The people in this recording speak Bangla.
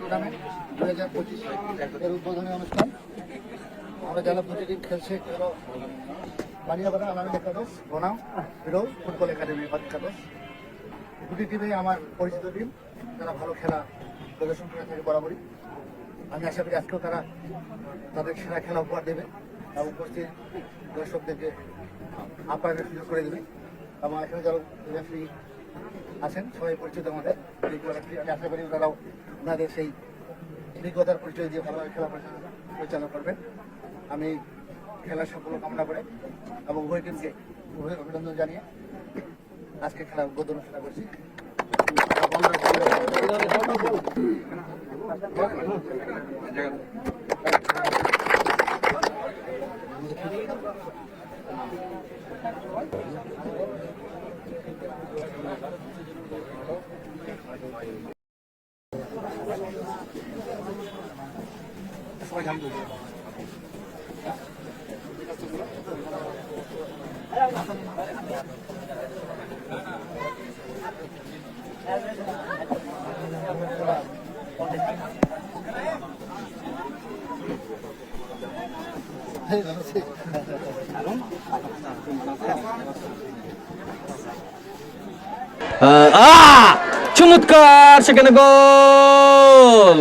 টুর্নামেন্ট দুই হাজার পঁচিশ এর উদ্বোধনী অনুষ্ঠান। আমরা যারা প্রতিদিন খেলছে বানিয়াপাড়া আনামিল একাদশ, বনাম হিরো ফুটবল একাডেমি একাদশ। দুটি টিমে আমার পরিচিত টিম তারা ভালো খেলা প্রদর্শন করে থাকে বরাবরই। আমি আশা করি আজকেও তারা তাদের সেরা খেলা উপহার দেবে। এবং উপস্থিত দর্শকদেরকে আপ্যায়নের সুযোগ করে দেবে। এবং এখানে যারা রেফারি আছেন সবাই পরিচিত আমাদের। আমি আশা করি ওনারাও ওনাদের সেই অভিজ্ঞতার পরিচয় দিয়ে ভালোভাবে খেলা পরিচালনা করবেন। আমি খেলার সাফল্য কামনা করে এবং উভয় টিমকে উভয় অভিনন্দন জানিয়ে আজকে খেলা উদ্বোধন ঘোষণা করছি। আহ, আহ! চমৎকার সেখানে গোল!